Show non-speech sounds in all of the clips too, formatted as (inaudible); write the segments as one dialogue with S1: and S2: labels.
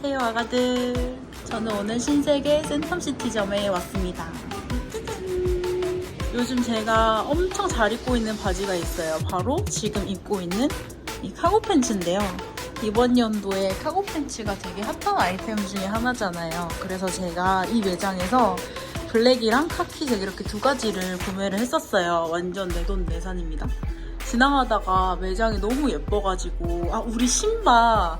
S1: 안녕하세요 아가들. 저는 오늘 신세계 센텀시티점에 왔습니다. 요즘 제가 엄청 잘 입고 있는 바지가 있어요. 바로 지금 입고 있는 이 카고 팬츠인데요. 이번 연도에 카고 팬츠가 되게 핫한 아이템 중에 하나잖아요. 그래서 제가 이 매장에서 블랙이랑 카키색 이렇게 두 가지를 구매를 했었어요. 완전 내돈내산입니다. 지나가다가 매장이 너무 예뻐가지고 아 우리 신바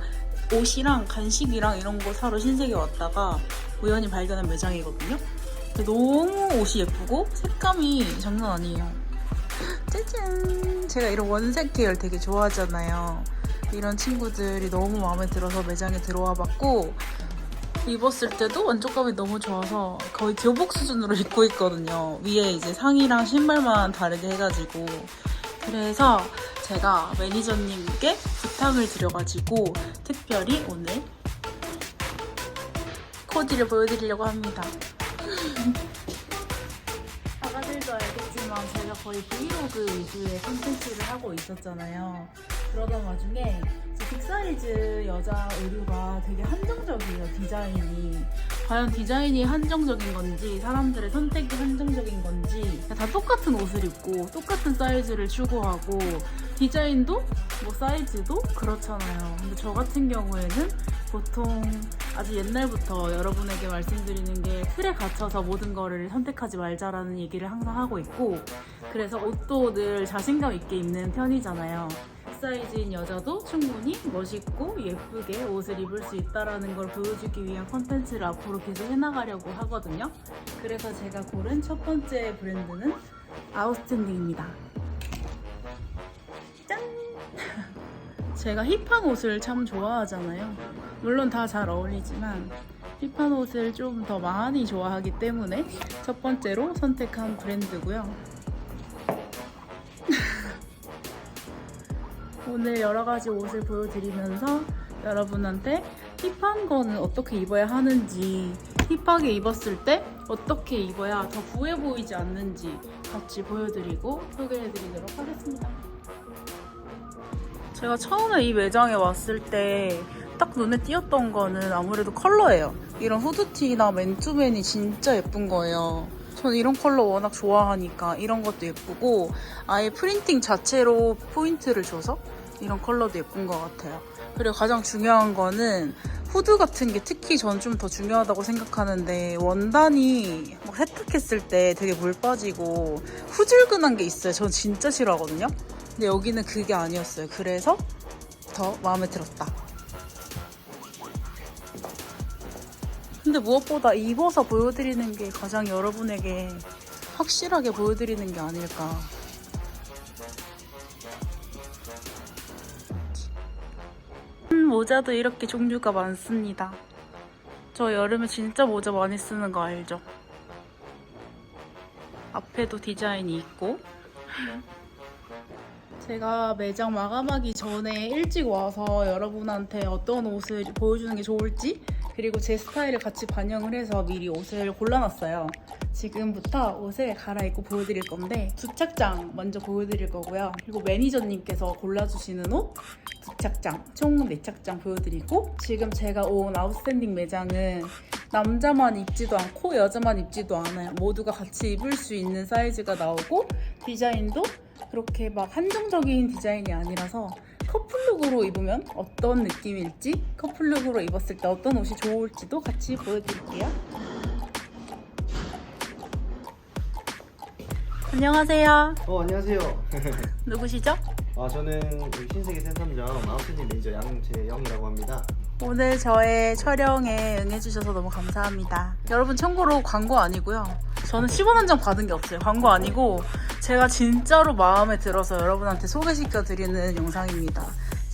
S1: 옷이랑 간식이랑 이런 거 사러 신세계 왔다가 우연히 발견한 매장이거든요. 너무 옷이 예쁘고 색감이 장난 아니에요. 짜잔! 제가 이런 원색 계열 되게 좋아하잖아요. 이런 친구들이 너무 마음에 들어서 매장에 들어와 봤고 입었을 때도 만족감이 너무 좋아서 거의 교복 수준으로 (laughs) 입고 있거든요. 위에 이제 상의랑 신발만 다르게 해가지고 그래서 제가 매니저님께 부탁을 드려가지고 특별히 오늘 코디를 보여드리려고 합니다. 아가들도 알겠지만 제가 거의 브이로그 위주의 콘텐츠를 하고 있었잖아요. 그러던 와중에 빅사이즈 여자 의류가 되게 한정적이에요, 디자인이. 과연 디자인이 한정적인 건지, 사람들의 선택이 한정적인 건지, 다 똑같은 옷을 입고, 똑같은 사이즈를 추구하고, 디자인도, 뭐 사이즈도 그렇잖아요. 근데 저 같은 경우에는 보통 아주 옛날부터 여러분에게 말씀드리는 게 틀에 갇혀서 모든 거를 선택하지 말자라는 얘기를 항상 하고 있고, 그래서 옷도 늘 자신감 있게 입는 편이잖아요. 사이즈인 여자도 충분히 멋있고 예쁘게 옷을 입을 수 있다라는 걸 보여주기 위한 컨텐츠를 앞으로 계속 해나가려고 하거든요. 그래서 제가 고른 첫 번째 브랜드는 아웃스탠딩입니다. 짠! (laughs) 제가 힙한 옷을 참 좋아하잖아요. 물론 다 잘 어울리지만 힙한 옷을 좀 더 많이 좋아하기 때문에 첫 번째로 선택한 브랜드고요. 오늘 여러 가지 옷을 보여드리면서 여러분한테 힙한 거는 어떻게 입어야 하는지, 힙하게 입었을 때 어떻게 입어야 더 부해 보이지 않는지 같이 보여드리고 소개해드리도록 하겠습니다. 제가 처음에 이 매장에 왔을 때 딱 눈에 띄었던 거는 아무래도 컬러예요. 이런 후드티나 맨투맨이 진짜 예쁜 거예요. 전 이런 컬러 워낙 좋아하니까 이런 것도 예쁘고 아예 프린팅 자체로 포인트를 줘서 이런 컬러도 예쁜 것 같아요. 그리고 가장 중요한 거는 후드 같은 게 특히 전 좀 더 중요하다고 생각하는데 원단이 막 세탁했을 때 되게 물 빠지고 후줄근한 게 있어요. 전 진짜 싫어하거든요. 근데 여기는 그게 아니었어요. 그래서 더 마음에 들었다. 근데 무엇보다 입어서 보여드리는 게 가장 여러분에게 확실하게 보여드리는 게 아닐까. 모자도 이렇게 종류가 많습니다. 저 여름에 진짜 모자 많이 쓰는 거 알죠? 앞에도 디자인이 있고. 제가 매장 마감하기 전에 일찍 와서 여러분한테 어떤 옷을 보여주는 게 좋을지 그리고 제 스타일을 같이 반영을 해서 미리 옷을 골라놨어요. 지금부터 옷을 갈아입고 보여드릴 건데 두 착장 먼저 보여드릴 거고요. 그리고 매니저님께서 골라주시는 옷 두 착장, 총네 착장 보여드리고 지금 제가 온 아웃스탠딩 매장은 남자만 입지도 않고 여자만 입지도 않아요. 모두가 같이 입을 수 있는 사이즈가 나오고 디자인도 그렇게 막 한정적인 디자인이 아니라서 커플룩으로 입으면 어떤 느낌일지 커플룩으로 입었을 때 어떤 옷이 좋을지도 같이 보여드릴게요. 안녕하세요.
S2: 어 안녕하세요. (laughs)
S1: 누구시죠?
S2: 아 저는 여기 신세계 센텀점 아웃스탠딩 매니저 양재영이라고 합니다.
S1: 오늘 저의 촬영에 응해주셔서 너무 감사합니다. 여러분 참고로 광고 아니고요. 저는 10원 한 장 받은 게 없어요. 광고 아니고 제가 진짜로 마음에 들어서 여러분한테 소개시켜 드리는 영상입니다.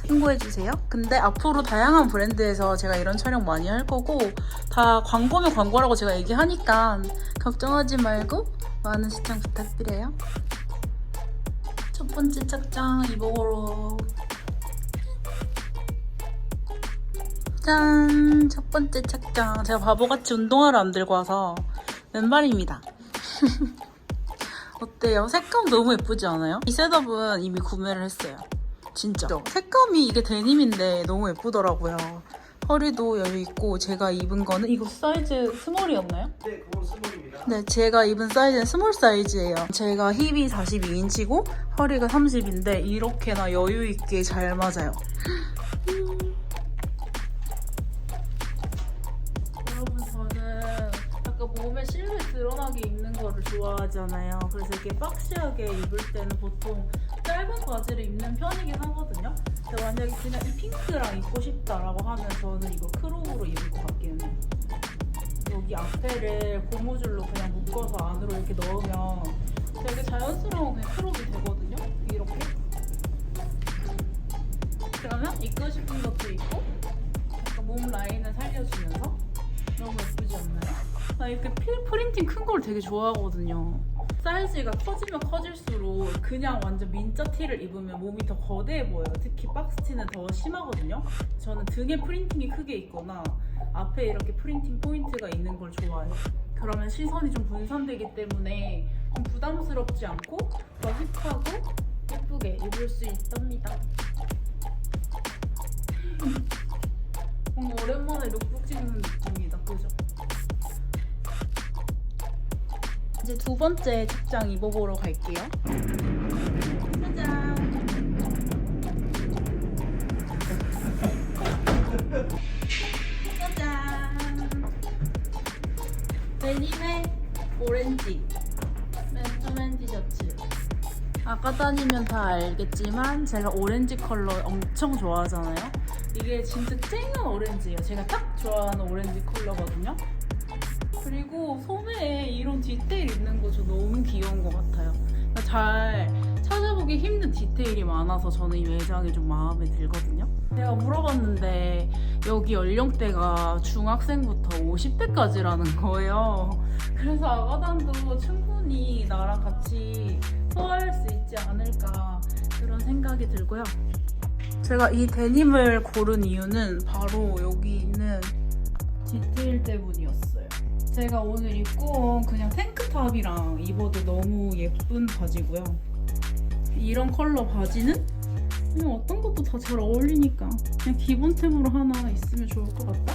S1: 참고해주세요. 근데 앞으로 다양한 브랜드에서 제가 이런 촬영 많이 할 거고 다 광고면 광고라고 제가 얘기하니까 걱정하지 말고 많은 시청 부탁드려요. 첫 번째 착장 입어보러 짠! 첫 번째 착장. 제가 바보같이 운동화를 안 들고 와서 맨발입니다. (laughs) 어때요? 색감 너무 예쁘지 않아요? 이 셋업은 이미 구매를 했어요. 진짜. 색감이 이게 데님인데 너무 예쁘더라고요. 허리도 여유 있고 제가 입은 거는 이거 사이즈 스몰이었나요?
S2: 네, 그건 스몰입니다.
S1: 네, 제가 입은 사이즈는 스몰 사이즈예요. 제가 힙이 42인치고 허리가 30인데 이렇게나 여유 있게 잘 맞아요. 여러분 저는 약간 몸에 실루엣 드러나게 입는 거를 좋아하잖아요. 그래서 이렇게 박시하게 입을 때는 보통 짧은 바지를 입는 편이긴 하거든요. 근데 만약에 그냥 이 핑크랑 입고 싶다라고 하면 저는 이거 크롭으로 입을 것 같기는 해요. 여기 앞에를 고무줄로 그냥 묶어서 안으로 이렇게 넣으면 되게 자연스러운 크롭이 되거든요. 이렇게. 그러면 입고 싶은 것도 약간 몸 라인을 살려주면서 너무 예쁘지 않나요? 나 이렇게 필 프린팅 큰 걸 되게 좋아하거든요. 사이즈가 커지면 커질수록 그냥 완전 민자 티를 입으면 몸이 더 거대해 보여요. 특히 박스 티는 더 심하거든요. 저는 등에 프린팅이 크게 있거나 앞에 이렇게 프린팅 포인트가 있는 걸 좋아해요. 그러면 시선이 좀 분산되기 때문에 좀 부담스럽지 않고 더 힙하고 예쁘게 입을 수 있답니다. 뭔가 오랜만에 룩북 찍는 느낌이다, 그죠? 이제 두 번째 착장 입어보러 갈게요. 짜잔! 짜잔! 데님의 오렌지 맨투맨 티셔츠. 아까 다니면 다 알겠지만 제가 오렌지 컬러 엄청 좋아하잖아요. 이게 진짜 쨍한 오렌지예요. 제가 딱 좋아하는 오렌지 컬러거든요. 그리고 소매에 이런 디테일 있는 거저 너무 귀여운 것 같아요. 잘 찾아보기 힘든 디테일이 많아서 저는 이 매장이 좀 마음에 들거든요. 제가 물어봤는데 여기 연령대가 중학생부터 50대까지라는 거예요. 그래서 아가단도 충분히 나랑 같이 소화할 수 있지 않을까 그런 생각이 들고요. 제가 이 데님을 고른 이유는 바로 여기 있는 디테일 때문이었어요. 제가 오늘 입고 온 그냥 탱크탑이랑 입어도 너무 예쁜 바지고요. 이런 컬러 바지는 그냥 어떤 것도 다 잘 어울리니까 그냥 기본템으로 하나 있으면 좋을 것 같다.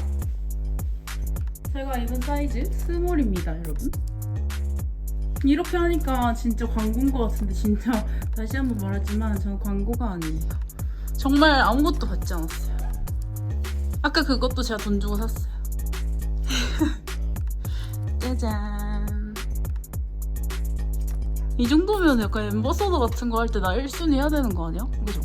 S1: 제가 입은 사이즈 스몰입니다, 여러분. 이렇게 하니까 진짜 광고인 것 같은데 진짜 (laughs) 다시 한번 말하지만 저는 광고가 아니에요. 정말 아무것도 받지 않았어요. 아까 그것도 제가 돈 주고 샀어요. 짜잔. 이 정도면 약간 엠버서더 같은 거 할 때 나 1순위 해야 되는 거 아니야? 그죠?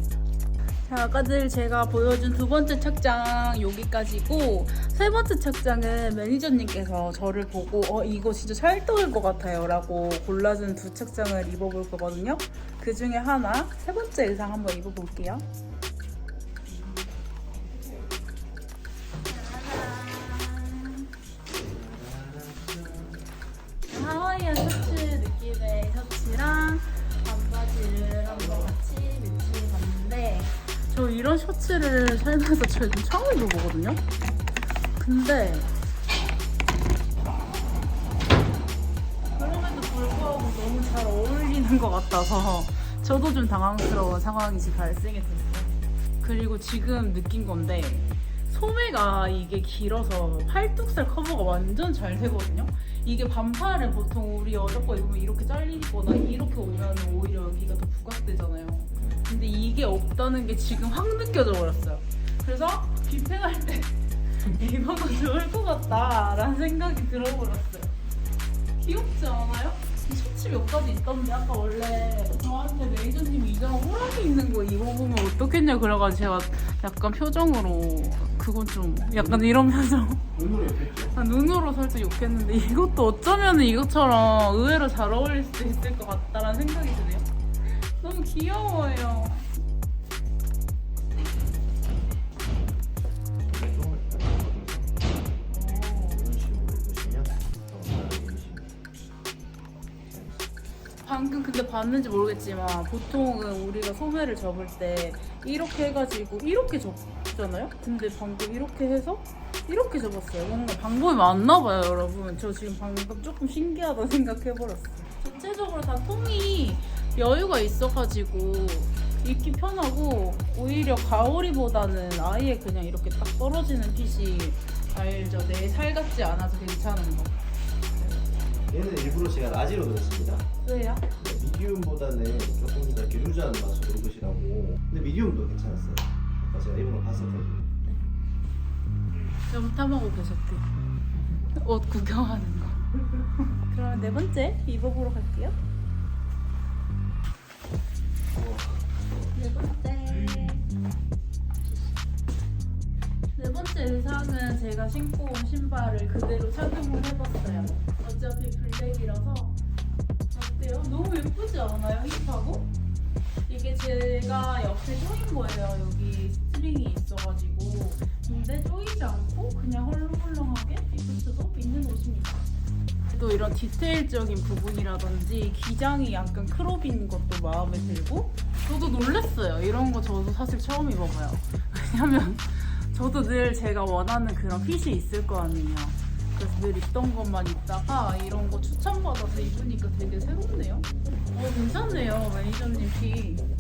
S1: 자, 아까들 제가 보여준 두 번째 착장 여기까지고 세 번째 착장은 매니저님께서 저를 보고 어 이거 진짜 찰떡일 것 같아요 라고 골라준 두 착장을 입어볼 거거든요 그 중에 하나 세 번째 의상 한번 입어볼게요 살면서 지금 처음 입어보거든요 근데 그럼에도 불구하고 너무 잘 어울리는 것 같아서 저도 좀 당황스러운 상황이 발생이 됐어요 그리고 지금 느낀 건데 소매가 이게 길어서 팔뚝살 커버가 완전 잘 되거든요. 이게 반팔은 보통 우리 여자 거 입으면 이렇게 잘리거나 이렇게 오면 오히려 여기가 더 부각되잖아요. 근데 이게 없다는 게 지금 확 느껴져 버렸어요. 그래서 뷔페갈 때 (laughs) 입어도 좋을 것 같다라는 생각이 들어버렸어요. 귀엽지 않아요? 이 셔츠 몇 가지 있던데 아까 원래 저한테 메이저님이 이런 호랑이 있는 거 입어보면 어떻겠냐 그래가지고 제가 약간 표정으로 그건 좀 약간 이런 표정
S2: 눈으로 입혔죠.
S1: 아, 눈으로 살짝 욕했는데 이것도 어쩌면 이것처럼 의외로 잘 어울릴 수도 있을 것 같다라는 생각이 드네요 너무 귀여워요 근데 봤는지 모르겠지만 보통은 우리가 소매를 접을 때 이렇게 해가지고 이렇게 접잖아요? 근데 방금 이렇게 해서 이렇게 접었어요. 뭔가 방법이 맞나 봐요, 여러분. 저 지금 방금 조금 신기하다 (laughs) 생각해버렸어요. 전체적으로 다 통이 여유가 있어가지고 입기 편하고 오히려 가오리보다는 아예 그냥 이렇게 딱 떨어지는 핏이 알죠. 내 살 같지 않아서 괜찮은 거.
S2: 얘는 일부러 제가 라지로 넣었습니다.
S1: 왜요?
S2: 네, 미디움보다는 조금 더 이렇게 루즈한 맛으로 입으시라고. 근데 미디움도 괜찮았어요. 아까 제가 입은 거 봤었거든요.
S1: 좀 탐하고 계셨대. 옷 구경하는 거. 그럼 네 번째 입어보러 갈게요. 네 번째. 네 번째 의상은 제가 신고 온 신발을 그대로 착용을 해봤어요. 제가 옆에 조인 거예요. 여기 스트링이 있어가지고. 근데 조이지 않고 그냥 헐렁헐렁하게 수도 있는 옷입니다. 또 이런 디테일적인 부분이라든지 기장이 약간 크롭인 것도 마음에 들고 저도 놀랐어요. 이런 거 저도 사실 처음 입어봐요. 왜냐면 저도 늘 제가 원하는 그런 핏이 있을 거 아니에요. 그래서 늘 입던 것만 입다가 이런 거 추천받아서 입으니까 되게 새롭네요. 어, 괜찮네요, 매니저님 핏.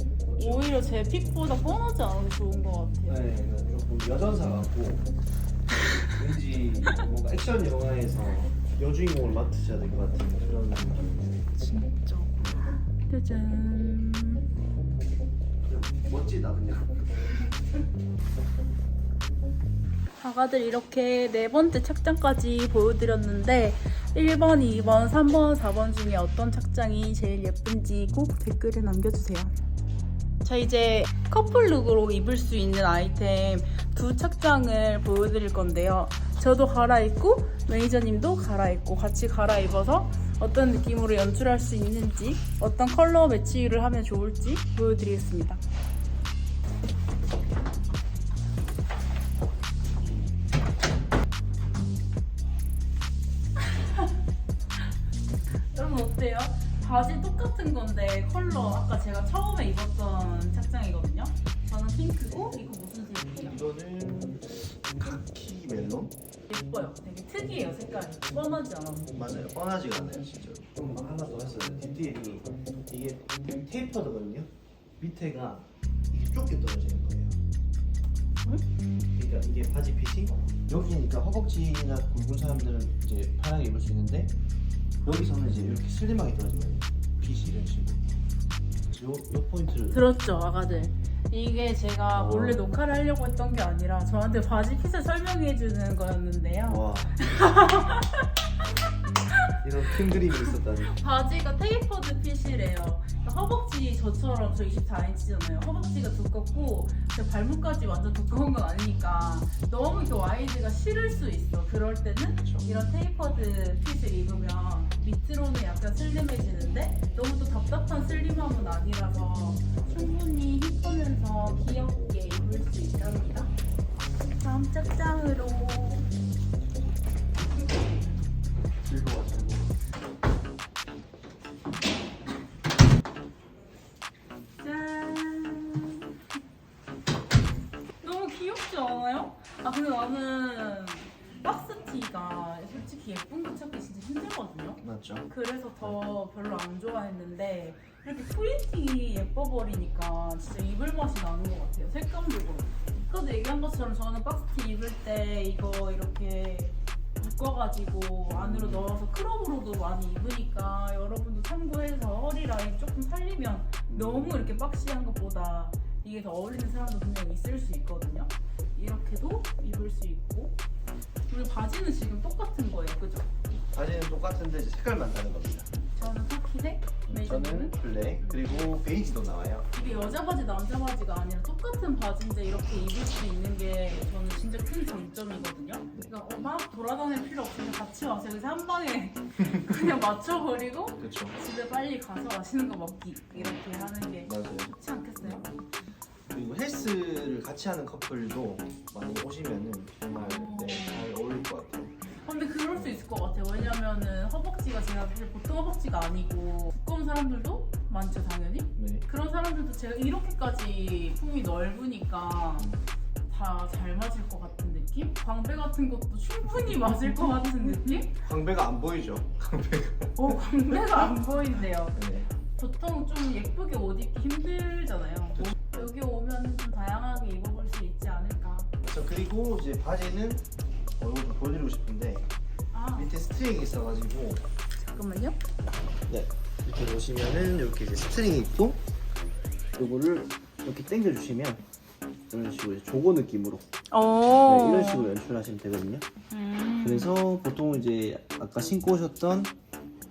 S1: 오히려 제 핏보다 뻔하지 않아서 좋은 것 같아요.
S2: 네, 조금 여전사 같고 왠지 뭔가 액션 영화에서 여주인공을 맡으셔야 될 것 같은 그런 느낌.
S1: 진짜. 짜잔.
S2: 그냥 멋지다 그냥.
S1: 아가들 이렇게 네 번째 착장까지 보여드렸는데 1번, 2번, 3번, 4번 중에 어떤 착장이 제일 예쁜지 꼭 댓글에 남겨주세요. 자 이제 커플룩으로 입을 수 있는 아이템 두 착장을 보여드릴 건데요. 저도 갈아입고 매니저님도 갈아입고 같이 갈아입어서 어떤 느낌으로 연출할 수 있는지 어떤 컬러 매치를 하면 좋을지 보여드리겠습니다. (laughs) 여러분 어때요? 바지 똑같은 건데 컬러 아까 제가 처음에 입었던 예뻐요. 되게 특이해요 색깔이. 뻔하지 않아서.
S2: 맞아요. 뻔하지가 않아요, 진짜. 좀 하나 더 했어요. 디테일이 이게 테이퍼드거든요. 밑에가 이게 좁게 떨어지는 거예요. 그러니까 이게 바지 핏이 여기니까 허벅지나 굵은 사람들은 이제 편하게 입을 수 있는데 여기서는 이제 이렇게 슬림하게 떨어지거든요. 핏이 이런 식으로. 그래서 요, 요 포인트를
S1: 들었죠 아가들. 이게 제가
S2: 어.
S1: 몰래 녹화를 하려고 했던 게 아니라 저한테 바지 핏을 설명해 주는 거였는데요.
S2: 와 (laughs) 이런 큰 그림이 있었다니.
S1: 바지가 테이퍼드 핏이래요. 그러니까 허벅지 저처럼 저 24인치잖아요. 허벅지가 두껍고 제 발목까지 완전 두꺼운 건 아니니까 너무 이렇게 와이드가 싫을 수 있어. 그럴 때는. 이런 테이퍼드 핏을 입으면 밑으로는 약간 슬림해지는데 너무 또 답답한 슬림함은 아니라서 이렇게 프린팅이 예뻐버리니까 진짜 입을 맛이 나는 것 같아요. 색감도 그렇고. 아까도 얘기한 것처럼 저는 박스티 입을 때 이거 이렇게 묶어가지고 안으로 넣어서 크롭으로도 많이 입으니까 여러분도 참고해서 허리 라인 조금 살리면 너무 이렇게 박시한 것보다 이게 더 어울리는 사람도 분명 있을 수 있거든요. 이렇게도 입을 수 있고 그리고 바지는 지금 똑같은 거예요, 그죠?
S2: 바지는 똑같은데 색깔만 다른 겁니다.
S1: 저는 카키색,
S2: 저는 블랙 그리고 베이지도 나와요.
S1: 이게 여자 바지, 남자 바지가 아니라 똑같은 바지인데 이렇게 입을 수 있는 게 저는 진짜 큰 장점이거든요. 그러니까 어, 막 돌아다닐 필요 없이 그냥 같이 와서 여기서 한 방에 (laughs) 그냥 맞춰버리고
S2: 그렇죠.
S1: 집에 빨리 가서 맛있는 거 먹기 이렇게 하는 게
S2: 맞아요.
S1: 좋지 않겠어요?
S2: 그리고 헬스를 같이 하는 커플도 많이 오시면은 정말 네, 잘 어울릴 것 같아요.
S1: 근데 그럴 수 있을 것 같아요. 왜냐면은 허벅지가 제가 사실 보통 허벅지가 아니고 두꺼운 사람들도 많죠, 당연히.
S2: 네.
S1: 그런 사람들도 제가 이렇게까지 품이 넓으니까 다 잘 맞을 것 같은 느낌? 광배 같은 것도 충분히 (laughs) 맞을 것 같은 느낌?
S2: 광배가 안 보이죠? 광배가.
S1: 어, 광배가 안 보이네요. (laughs)
S2: 네.
S1: 보통 좀 예쁘게 옷 입기 힘들잖아요. 여기 오면 좀 다양하게 입어볼 수 있지 않을까.
S2: 자 그리고 이제 바지는 어, 이거 좀 보여드리고
S1: 아
S2: 밑에 스트링이 있어가지고
S1: 잠깐만요.
S2: 네 이렇게 보시면은 이렇게 이제 스트링이 있고 요거를 이렇게 당겨 주시면 이런 식으로 이제 조거 느낌으로
S1: 오.
S2: 네, 이런 식으로 연출하시면 되거든요.
S1: 음.
S2: 그래서 보통 이제 아까 신고 오셨던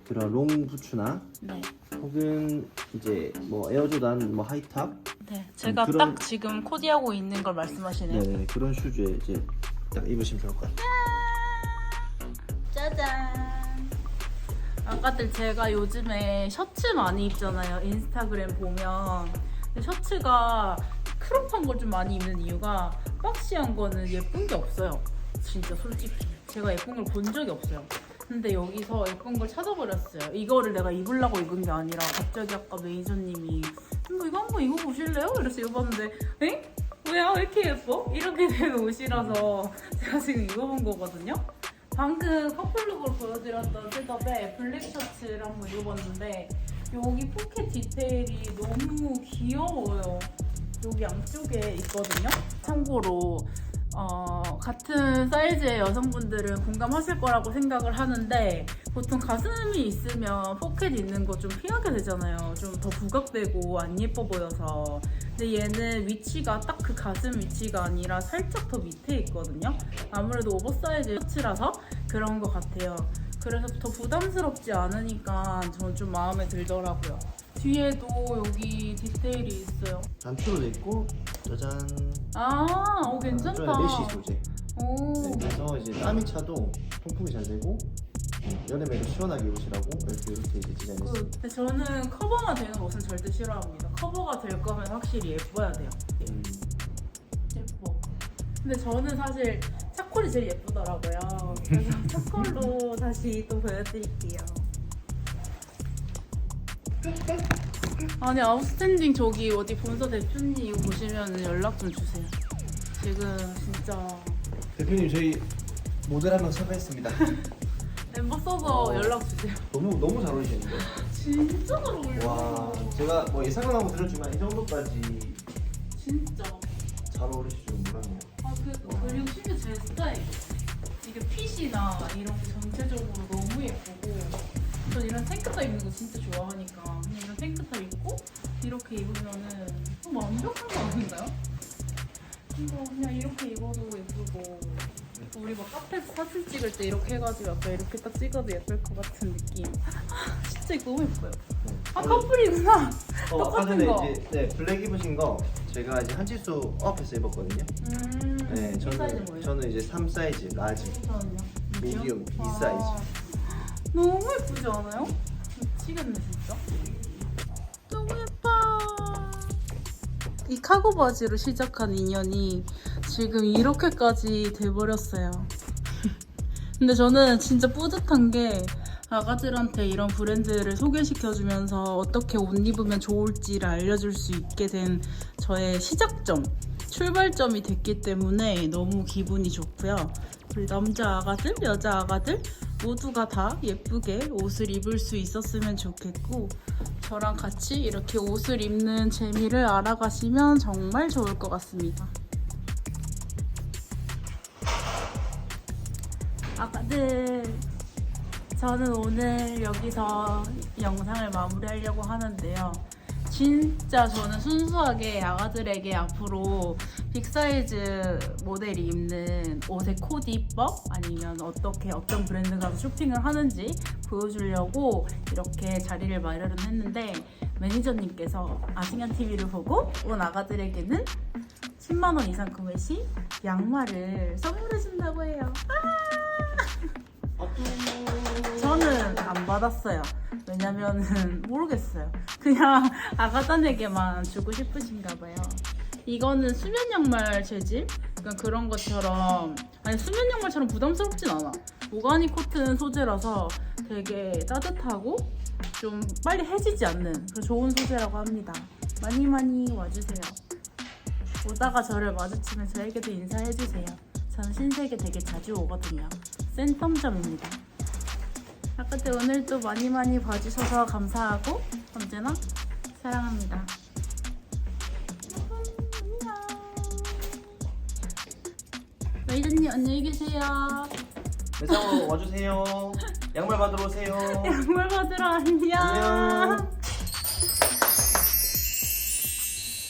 S2: 그런 롱 부츠나
S1: 네.
S2: 혹은 이제 뭐 에어조단 뭐 하이탑
S1: 네. 제가
S2: 그런-
S1: 딱 지금 코디하고 있는 걸 말씀하시네요.
S2: 네 그런 슈즈에 이제 딱 입으시면 좋을 것 같아요.
S1: 아까들 제가 요즘에 셔츠 많이 입잖아요. 인스타그램 보면. 근데 셔츠가 크롭한 걸 좀 많이 입는 이유가 박시한 거는 예쁜 게 없어요. 진짜 솔직히. 제가 예쁜 걸 본 적이 없어요. 근데 여기서 예쁜 걸 찾아버렸어요. 이거를 내가 입으려고 입은 게 아니라 갑자기 아까 매니저님이 이거, 이거 한번 입어보실래요? 이래서 입었는데 에? 뭐야 왜 이렇게 예뻐? 이렇게 된 옷이라서 제가 지금 입어본 거거든요. 방금 커플룩을 보여드렸던 셋업에 블랙 셔츠를 한번 입어봤는데 여기 포켓 디테일이 너무 귀여워요. 여기 양쪽에 있거든요. 참고로 어, 같은 사이즈의 여성분들은 공감하실 거라고 생각을 하는데 보통 가슴이 있으면 포켓 있는 거 좀 피하게 되잖아요. 좀 더 부각되고 안 예뻐 보여서. 근데 얘는 위치가 딱 그 가슴 위치가 아니라 살짝 더 밑에 있거든요. 아무래도 오버사이즈 셔츠라서 그런 것 같아요. 그래서 더 부담스럽지 않으니까 저는 좀 마음에 들더라고요. 뒤에도 여기 디테일이 있어요.
S2: 단추로 돼 있고 짜잔
S1: 아, 오 괜찮다.
S2: 안쪽에 메쉬 소재
S1: 오.
S2: 네, 그래서 이제 땀이 차도 통풍이 잘 되고 여름에도 시원하게 입으시라고 이렇게 이렇게 이제 디자인했습니다.
S1: 그, 근데 저는 커버가 되는 옷은 절대 싫어합니다. 커버가 될 거면 확실히 예뻐야 돼요. 예,
S2: 음,
S1: 예뻐. 근데 저는 사실 차콜이 제일 예쁘더라고요. 그래서 (laughs) 차콜로 다시 또 보여드릴게요. 아니 아웃스탠딩 저기 어디 본사 대표님 이거 보시면 연락 좀 주세요. 지금 진짜
S2: 대표님 저희 모델 한명 섭외했습니다. (laughs)
S1: 써서
S2: 어.
S1: 연락 주세요.
S2: 너무 너무 잘 어울리시는데. (laughs)
S1: 진짜 잘 어울려.
S2: 와 제가 뭐 예상은 하고 들었지만 이 정도까지
S1: 진짜.
S2: 잘 어울리실 줄 몰랐네요.
S1: 아, 그, 그리고 심지어 제 스타일. 이게 핏이나 이런 게 전체적으로 너무 예쁘고. 전 이런 탱크탑 입는 거 진짜 좋아하니까. 그냥 탱크탑 입고, 이렇게 입으면은 좀 완벽한 거 아닌가요? 이거 그냥 이렇게 입어도 예쁘고. 우리 막 카페에서 사진 찍을 때 이렇게 해가지고 약간 이렇게 딱 찍어도 예쁠 것 같은 느낌. (laughs) 진짜 이거 너무 예뻐요. 아, 커플이구나.
S2: 어, 아까
S1: 똑같은
S2: 전에
S1: 거.
S2: 이제 네, 블랙 입으신 거 제가 이제 한 치수 업해서 입었거든요.
S1: 음,
S2: 네,
S1: 이 사이즈
S2: 저는
S1: 뭐예요?
S2: 저는 이제 3 사이즈 라지.
S1: 저는요?
S2: 미디움, B
S1: 아,
S2: 사이즈.
S1: 너무 예쁘지 않아요? 미치겠네 진짜. 이 카고 바지로 시작한 인연이 지금 이렇게까지 돼버렸어요. (laughs) 근데 저는 진짜 뿌듯한 게 아가들한테 이런 브랜드를 소개시켜주면서 어떻게 옷 입으면 좋을지를 알려줄 수 있게 된 저의 시작점, 출발점이 됐기 때문에 너무 기분이 좋고요. 우리 남자 아가들, 여자 아가들 모두가 다 예쁘게 옷을 입을 수 있었으면 좋겠고 저랑 같이 이렇게 옷을 입는 재미를 알아가시면 정말 좋을 것 같습니다. 아가들, 저는 오늘 여기서 영상을 마무리하려고 하는데요. 진짜 저는 순수하게 아가들에게 앞으로 빅사이즈 모델이 입는 옷의 코디법 아니면 어떻게 어떤 브랜드 가서 쇼핑을 하는지 보여주려고 이렇게 자리를 마련을 했는데 매니저님께서 아시안 TV를 보고 온 아가들에게는 10만 원 이상 구매 시 양말을 선물해 준다고 해요. 저는 안 받았어요. 왜냐면은 (laughs) 모르겠어요. 그냥 (laughs) 아가단에게만 주고 싶으신가 봐요. 이거는 수면 양말 재질? 그러니까 그런 것처럼 아니 수면 양말처럼 부담스럽진 않아. 오가니 코튼 소재라서 되게 따뜻하고 좀 빨리 해지지 않는 좋은 소재라고 합니다. 많이 많이 와주세요. 오다가 저를 마주치면 저에게도 인사해주세요. 저는 신세계 되게 자주 오거든요. 센텀점입니다. 아까도 오늘도 많이 많이 봐주셔서 감사하고 언제나 사랑합니다. 안녕. 메이드님 안녕히 계세요.
S2: 매장으로 와주세요. 양말 받으러 오세요. (laughs)
S1: 양말 받으러 안녕.
S2: 안녕.